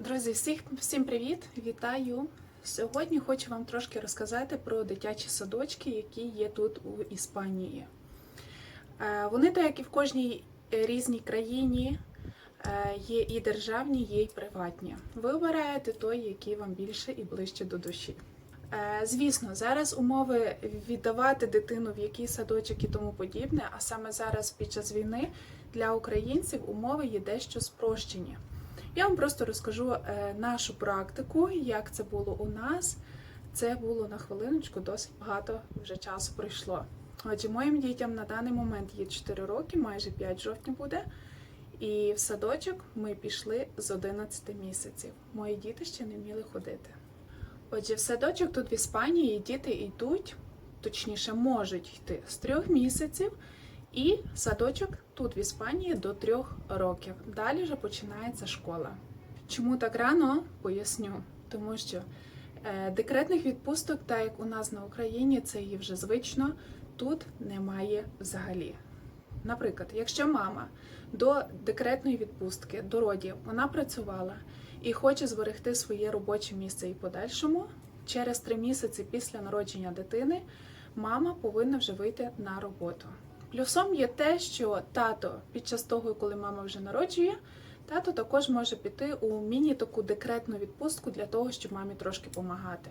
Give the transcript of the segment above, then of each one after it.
Друзі, всіх, всім привіт! Вітаю! Сьогодні хочу вам трошки розказати про дитячі садочки, які є тут у Іспанії. Е, Вони, так як і в кожній різній країні, е, є і державні, є і приватні. Ви обираєте той, який вам більше і ближче до душі. Е, Звісно, зараз умови віддавати дитину в який садочок і тому подібне, а саме зараз під час війни для українців умови є дещо спрощені. Я вам просто розкажу е, нашу практику, як це було у нас. Це було на хвилиночку, досить багато вже часу пройшло. Отже, моїм дітям на даний момент є 4 роки, майже 5 жовтня буде. І в садочок ми пішли з 11 місяців. Мої діти ще не вміли ходити. Отже, в садочок тут в Іспанії діти йдуть, точніше, можуть йти з трьох місяців, і садочок тут в Іспанії до трьох років. Далі вже починається школа. Чому так рано? Поясню. Тому що е, декретних відпусток, так як у нас на Україні, це є вже звично, тут немає взагалі. Наприклад, якщо мама до декретної відпустки, до родів, вона працювала і хоче зберегти своє робоче місце і подальшому, через три місяці після народження дитини мама повинна вже вийти на роботу. Плюсом є те, що тато під час того, коли мама вже народжує, тато також може піти у міні таку декретну відпустку для того, щоб мамі трошки допомагати.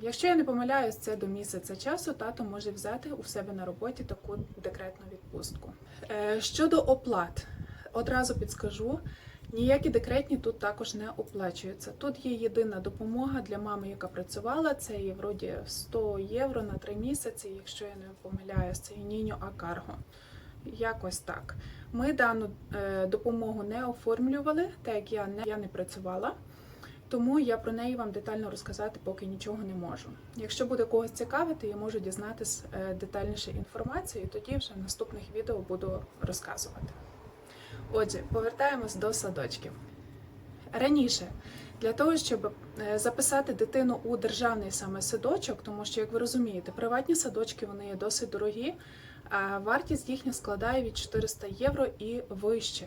Якщо я не помиляюсь, це до місяця часу тато може взяти у себе на роботі таку декретну відпустку. Е, Щодо оплат, одразу підскажу. Ніякі декретні тут також не оплачуються. Тут є єдина допомога для мами, яка працювала. Це є вроді 100 євро на 3 місяці, якщо я не помиляюсь, це Ніньо Акарго. Якось так. Ми дану е, допомогу не оформлювали, так як я не, я не працювала. Тому я про неї вам детально розказати поки нічого не можу. Якщо буде когось цікавити, я можу дізнатись е, детальніше інформацію, і тоді вже в наступних відео буду розказувати. Отже, повертаємось до садочків. Раніше, для того, щоб е, записати дитину у державний саме садочок, тому що, як ви розумієте, приватні садочки вони є досить дорогі, а вартість їхня складає від 400 євро і вище.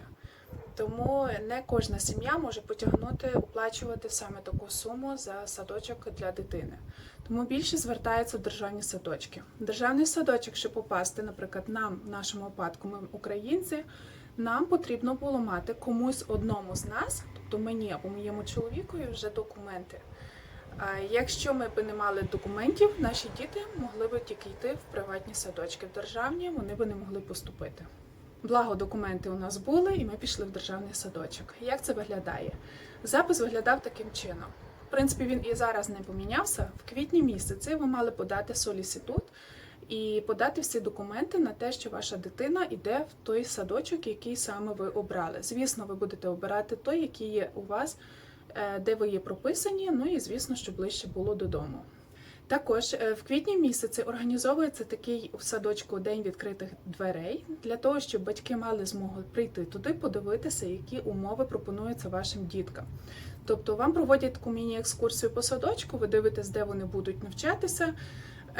Тому не кожна сім'я може потягнути оплачувати саме таку суму за садочок для дитини. Тому більше звертаються в державні садочки. Державний садочок, щоб попасти, наприклад, нам в нашому випадку, ми українці, нам потрібно було мати комусь одному з нас, тобто мені або моєму чоловікові, вже документи. Якщо ми б не мали документів, наші діти могли б тільки йти в приватні садочки. В державні вони б не могли поступити. Благо, документи у нас були, і ми пішли в державний садочок. Як це виглядає? Запис виглядав таким чином. В принципі, він і зараз не помінявся. В квітні місяці ви мали подати солісітут і подати всі документи на те, що ваша дитина йде в той садочок, який саме ви обрали. Звісно, ви будете обирати той, який є у вас, е, де ви є прописані. Ну і звісно, що ближче було додому. Також е, в квітні місяці організовується такий у садочку день відкритих дверей для того, щоб батьки мали змогу прийти туди, подивитися, які умови пропонуються вашим діткам. Тобто вам проводять таку міні-екскурсію по садочку, ви дивитесь, де вони будуть навчатися,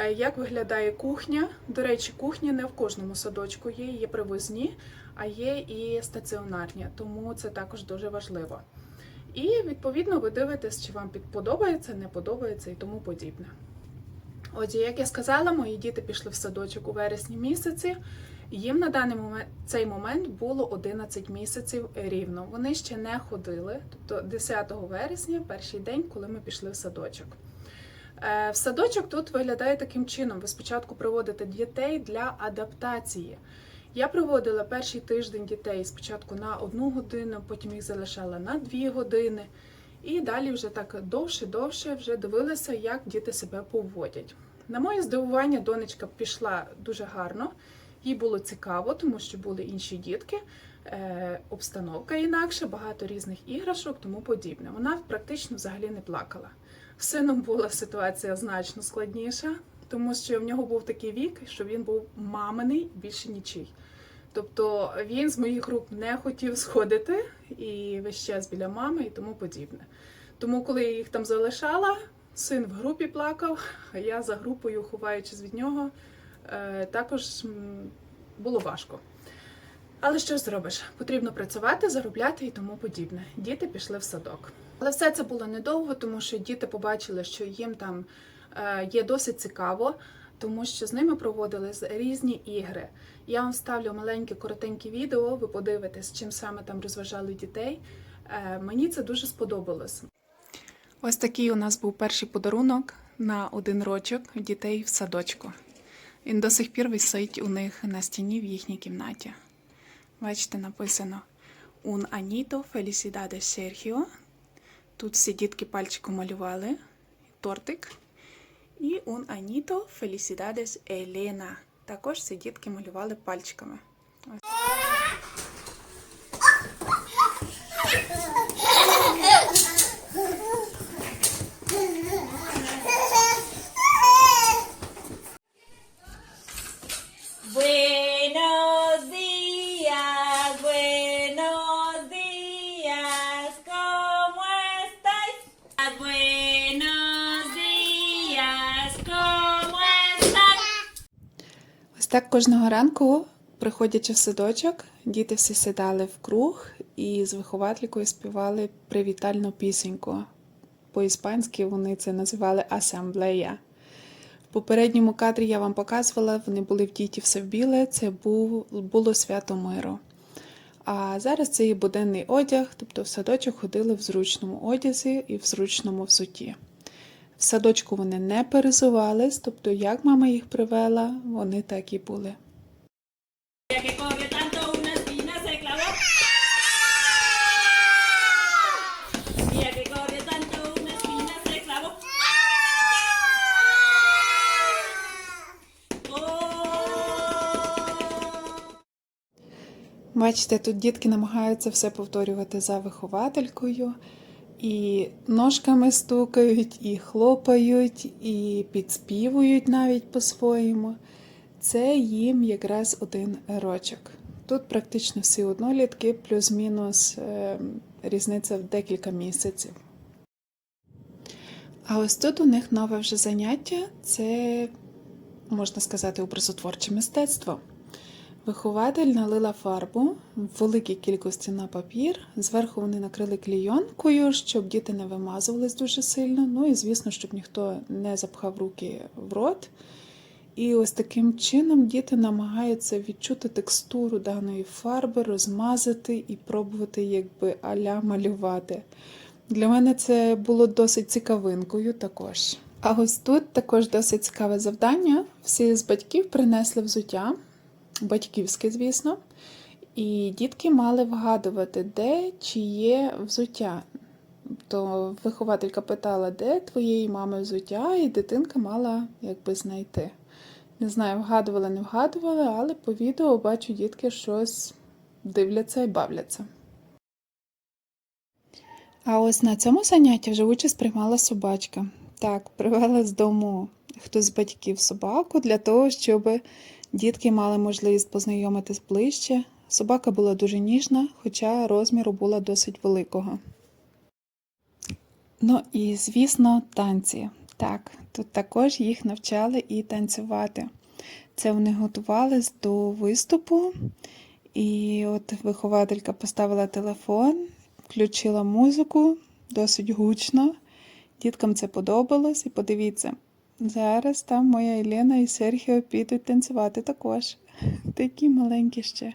як виглядає кухня. До речі, кухня не в кожному садочку є, є привозні, а є і стаціонарні, тому це також дуже важливо. І відповідно ви дивитесь, чи вам подобається, не подобається і тому подібне. Отже, як я сказала, мої діти пішли в садочок у вересні місяці. Їм на даний момент цей момент було 11 місяців рівно. Вони ще не ходили, тобто 10 вересня, перший день, коли ми пішли в садочок. Е, В садочок тут виглядає таким чином: ви спочатку приводите дітей для адаптації. Я проводила перший тиждень дітей спочатку на одну годину, потім їх залишала на дві години. І далі вже так довше-довше вже дивилася, як діти себе поводять. На моє здивування, донечка пішла дуже гарно, їй було цікаво, тому що були інші дітки, е, обстановка інакша, багато різних іграшок, тому подібне. Вона практично взагалі не плакала. Сином була ситуація значно складніша, тому що в нього був такий вік, що він був маминий більше нічий. Тобто він з моїх рук не хотів сходити і весь час біля мами і тому подібне. Тому, коли я їх там залишала, син в групі плакав, а я за групою, ховаючись від нього, е, також було важко. Але що зробиш? Потрібно працювати, заробляти і тому подібне. Діти пішли в садок. Але все це було недовго, тому що діти побачили, що їм там е, є досить цікаво, тому що з ними проводили різні ігри. Я вам ставлю маленьке коротеньке відео, ви подивитесь, чим саме там розважали дітей. Е, мені це дуже сподобалось. Ось такий у нас був перший подарунок на один рочок дітей в садочку. Він до сих пір висить у них на стіні в їхній кімнаті. Бачите, написано Un anito felicidades Sergio. Тут всі дітки пальчиком малювали тортик. І Un anito felicidades Елена. Також всі дітки малювали пальчиками. Ось. Кожного ранку, приходячи в садочок, діти всі сідали в круг і з вихователькою співали привітальну пісеньку. По-іспанськи вони це називали асамблея. В попередньому кадрі я вам показувала, вони були в діті все в біле, це було свято миру. А зараз це є буденний одяг, тобто в садочок ходили в зручному одязі і в зручному взутті. В садочку вони не перезувались, тобто як мама їх привела, вони так і були. Бачите, тут дітки намагаються все повторювати за вихователькою, і ножками стукають, і хлопають, і підспівують навіть по-своєму. Це їм якраз один рочок. Тут практично всі однолітки, плюс-мінус е, різниця в декілька місяців. А ось тут у них нове вже заняття це, можна сказати, образотворче мистецтво. Вихователь налила фарбу в великій кількості на папір. Зверху вони накрили клійонкою, щоб діти не вимазувались дуже сильно. Ну і звісно, щоб ніхто не запхав руки в рот. І ось таким чином діти намагаються відчути текстуру даної фарби, розмазати і пробувати якби аля малювати. Для мене це було досить цікавинкою також. А ось тут також досить цікаве завдання. Всі з батьків принесли взуття, батьківське, звісно, і дітки мали вгадувати, де чи є взуття. То вихователька питала, де твоєї мами взуття, і дитинка мала якби знайти. Не знаю, вгадували, не вгадували, але по відео бачу, дітки щось дивляться і бавляться. А ось на цьому занятті вже участь приймала собачка. Так, привела з дому хтось з батьків собаку для того, щоб дітки мали можливість познайомитись ближче. Собака була дуже ніжна, хоча розміру була досить великого. Ну і, звісно, танці. Так, тут також їх навчали і танцювати. Це вони готувались до виступу, і от вихователька поставила телефон, включила музику досить гучно. Діткам це подобалось, і подивіться, зараз там моя Єлена і Серхіо підуть танцювати також. Такі маленькі ще.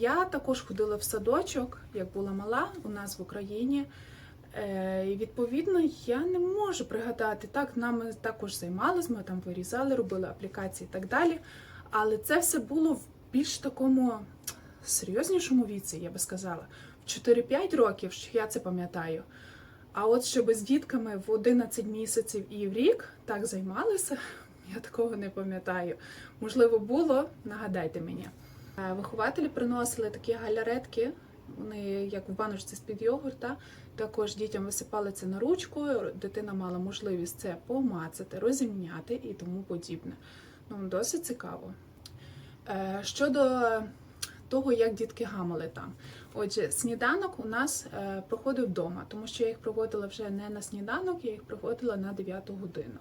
Я також ходила в садочок, як була мала у нас в Україні. Е, І відповідно я не можу пригадати. Так, нами також займалися, ми там вирізали, робили аплікації і так далі. Але це все було в більш такому серйознішому віці, я би сказала. В 4-5 років, що я це пам'ятаю. А от щоб з дітками в 11 місяців і в рік так займалися, я такого не пам'ятаю. Можливо, було, нагадайте мені. Е, Вихователі приносили такі галяретки, вони як в баночці з-під йогурта. Також дітям висипали це на ручку, дитина мала можливість це помацати, розімняти і тому подібне. Ну, досить цікаво. Е, Щодо того, як дітки гамали там. Отже, сніданок у нас е, проходив вдома, тому що я їх проводила вже не на сніданок, я їх проводила на 9 годину.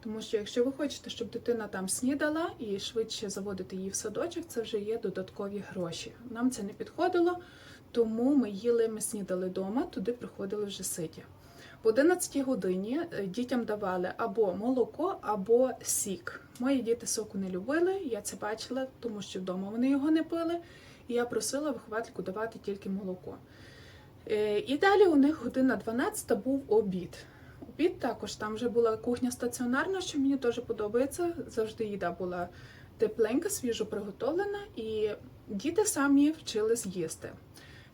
Тому що якщо ви хочете, щоб дитина там снідала і швидше заводити її в садочок, це вже є додаткові гроші. Нам це не підходило, тому ми їли, ми снідали вдома, туди приходили вже ситі. В 11 годині е, дітям давали або молоко, або сік. Мої діти соку не любили, я це бачила, тому що вдома вони його не пили. І я просила виховательку давати тільки молоко. Е, І далі у них година 12 був обід. Обід також там вже була кухня стаціонарна, що мені дуже подобається. Завжди їда була тепленька, свіжо приготовлена, і діти самі вчились їсти.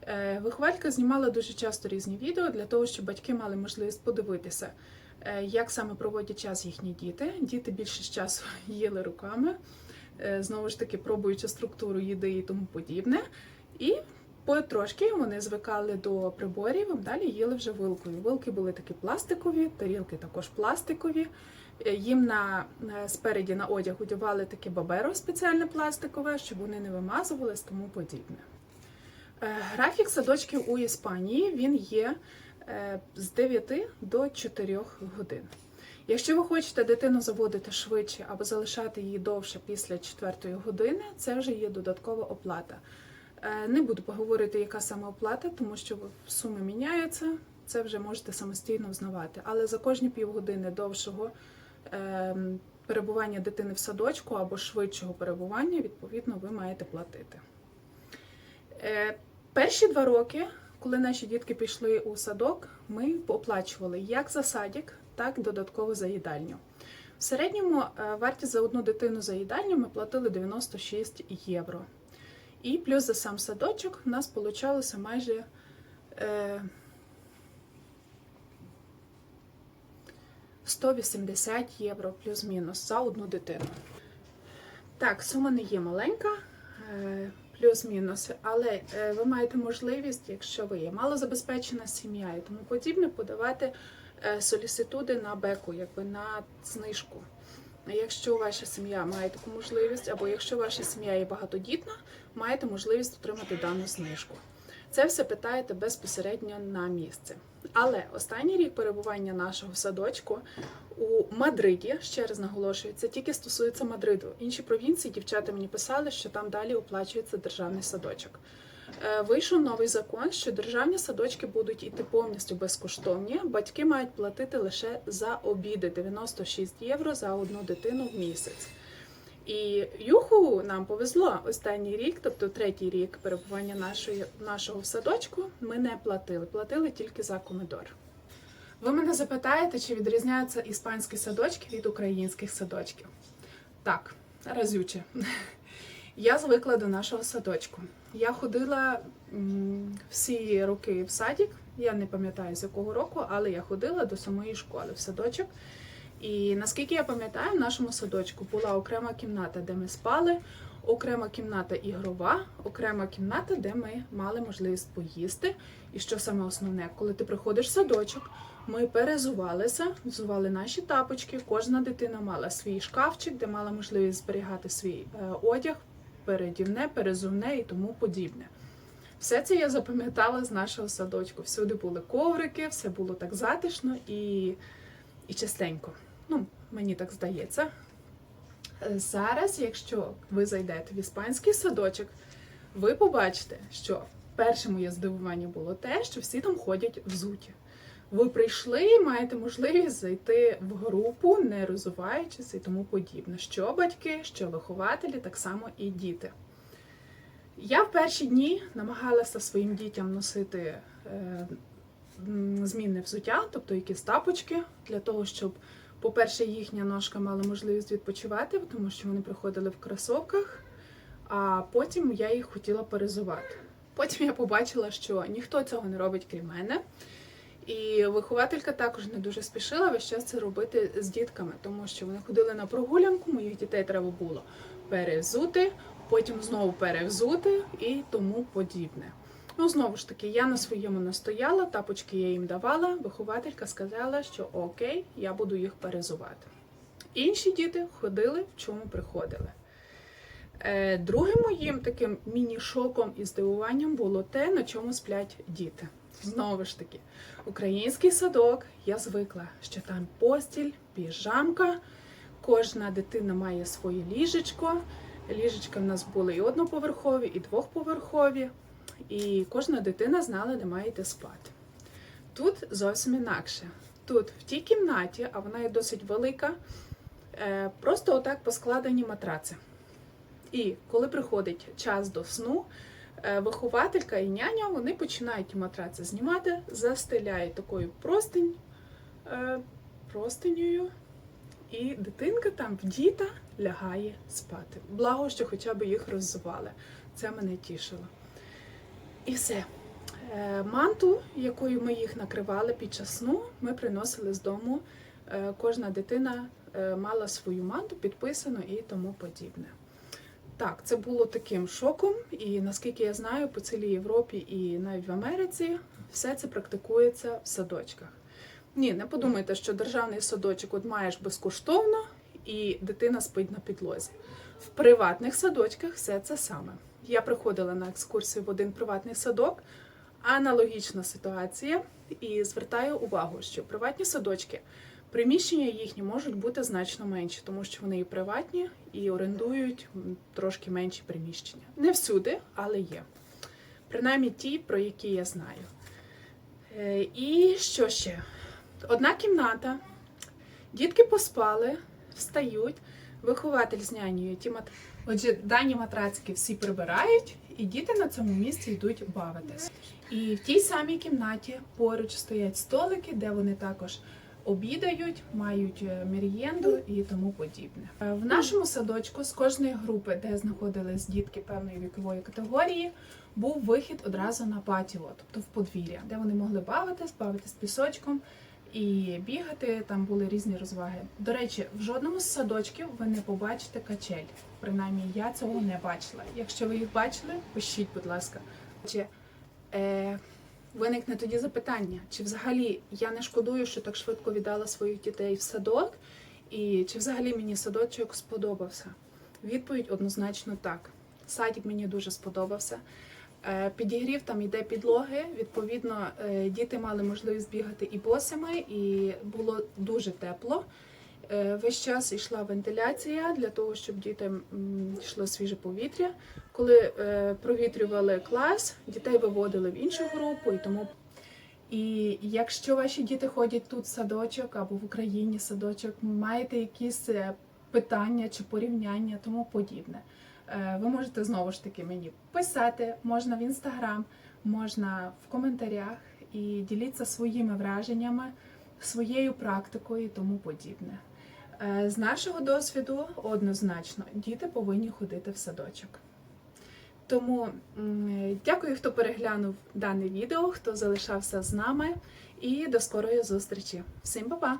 Е, Вихователька знімала дуже часто різні відео для того, щоб батьки мали можливість подивитися, е, як саме проводять час їхні діти. Діти більше часу їли руками, е, знову ж таки, пробуючи структуру їди і тому подібне. І потрошки вони звикали до приборів, а далі їли вже вилкою. Вилки були такі пластикові, тарілки також пластикові. Їм на спереді на одяг одягали таке баберо спеціальне пластикове, щоб вони не вимазувались, тому подібне. Е, Графік садочків у Іспанії він є е, з 9 до 4 годин. Якщо ви хочете дитину заводити швидше або залишати її довше після 4 години, це вже є додаткова оплата. Е, Не буду поговорити, яка саме оплата, тому що суми міняються, це вже можете самостійно взнавати. Але за кожні півгодини довшого перебування дитини в садочку або швидшого перебування, відповідно, ви маєте платити. Е, Перші два роки, коли наші дітки пішли у садок, ми оплачували як за садик, так і додатково за їдальню. В середньому е, вартість за одну дитину за їдальню ми платили 96 євро. І плюс за сам садочок в нас вийшло майже е, 180 євро плюс-мінус за одну дитину. Так, сума не є маленька, плюс-мінус, але е, ви маєте можливість, якщо ви є малозабезпечена сім'я і тому подібне, подавати е, соліситуди на беку, якби на знижку. Якщо ваша сім'я має таку можливість, або якщо ваша сім'я є багатодітна, маєте можливість отримати дану знижку. Це все питаєте безпосередньо на місце. Але останній рік перебування нашого садочку у Мадриді, ще раз наголошую, це тільки стосується Мадриду. Інші провінції дівчата мені писали, що там далі оплачується державний садочок. Е, Вийшов новий закон, що державні садочки будуть іти повністю безкоштовні. Батьки мають платити лише за обіди 96 євро за одну дитину в місяць. І юху нам повезло останній рік, тобто третій рік перебування нашої, нашого в садочку, ми не платили. Платили тільки за комедор. Ви мене запитаєте, чи відрізняються іспанські садочки від українських садочків? Так, разюче. Я звикла до нашого садочку. Я ходила всі роки в садик. Я не пам'ятаю з якого року, але я ходила до самої школи в садочок. І наскільки я пам'ятаю, в нашому садочку була окрема кімната, де ми спали, окрема кімната ігрова, окрема кімната, де ми мали можливість поїсти. І що саме основне, коли ти приходиш в садочок, ми перезувалися, взували наші тапочки. Кожна дитина мала свій шкафчик, де мала можливість зберігати свій е, одяг, передівне, перезувне і тому подібне. Все це я запам'ятала з нашого садочку. Всюди були коврики, все було так затишно і, і чистенько. Ну, мені так здається. Е, Зараз, якщо ви зайдете в іспанський садочок, ви побачите, що перше моє здивування було те, що всі там ходять взуті. Ви прийшли, і маєте можливість зайти в групу, не розуваючись і тому подібне. Що батьки, що вихователі, так само і діти. Я в перші дні намагалася своїм дітям носити е, м, змінне взуття, тобто якісь тапочки, для того, щоб, по-перше, їхня ножка мала можливість відпочивати, тому що вони приходили в кросовках, а потім я їх хотіла перезувати. Потім я побачила, що ніхто цього не робить, крім мене. І вихователька також не дуже спішила весь час це робити з дітками, тому що вони ходили на прогулянку, моїх дітей треба було перевзути, потім знову перевзути і тому подібне. Ну, знову ж таки, я на своєму настояла, тапочки я їм давала. Вихователька сказала, що окей, я буду їх перезувати. Інші діти ходили, в чому приходили. Е, Другим моїм таким міні-шоком і здивуванням було те, на чому сплять діти. Знову ж таки, український садок, я звикла, що там постіль, піжамка, кожна дитина має своє ліжечко. Ліжечка в нас були і одноповерхові, і двохповерхові, і кожна дитина знала, де має йти спати. Тут зовсім інакше. Тут в тій кімнаті, а вона є досить велика, е, просто отак поскладені матраци. І коли приходить час до сну, е, вихователька і няня вони починають матраци знімати, застеляють такою простинь, е, простинею, і дитинка там вдіта лягає спати. Благо, що хоча б їх роззували. Це мене тішило. І все. Е, Манту, якою ми їх накривали під час сну, ми приносили з дому. Е, Кожна дитина е, мала свою манту підписану і тому подібне. Так, це було таким шоком, і наскільки я знаю, по цілій Європі і навіть в Америці все це практикується в садочках. Ні, не подумайте, що державний садочок от маєш безкоштовно і дитина спить на підлозі. В приватних садочках все це саме. Я приходила на екскурсію в один приватний садок, аналогічна ситуація, і звертаю увагу, що приватні садочки, приміщення їхні можуть бути значно менші, тому що вони і приватні, і орендують трошки менші приміщення. Не всюди, але є. Принаймні ті, про які я знаю. Е, І що ще? Одна кімната, дітки поспали, встають, вихователь з нянею ті мат... Отже, дані матрацики всі прибирають, і діти на цьому місці йдуть бавитись. І в тій самій кімнаті поруч стоять столики, де вони також обідають, мають е, мерієнду і тому подібне. Е, В нашому садочку з кожної групи, де знаходились дітки певної вікової категорії, був вихід одразу на патіо, тобто в подвір'я, де вони могли бавитись, бавитись пісочком і бігати. Там були різні розваги. До речі, в жодному з садочків ви не побачите качель. Принаймні, я цього не бачила. Якщо ви їх бачили, пишіть, будь ласка. Чи, е, виникне тоді запитання, чи взагалі я не шкодую, що так швидко віддала своїх дітей в садок, і чи взагалі мені садочок сподобався? Відповідь однозначно так. Садик мені дуже сподобався. Е, Підігрів там йде підлоги. Відповідно, е, діти мали можливість бігати і босими, і було дуже тепло. Е, Весь час йшла вентиляція для того, щоб дітям йшло свіже повітря. Коли провітрювали клас, дітей виводили в іншу групу і тому. І якщо ваші діти ходять тут в садочок або в Україні садочок, маєте якісь питання чи порівняння, тому подібне. Е, Ви можете знову ж таки мені писати, можна в інстаграм, можна в коментарях і діліться своїми враженнями, своєю практикою і тому подібне. Е, З нашого досвіду однозначно діти повинні ходити в садочок. Тому дякую, хто переглянув дане відео, хто залишався з нами, і до скорої зустрічі. Всім па-па!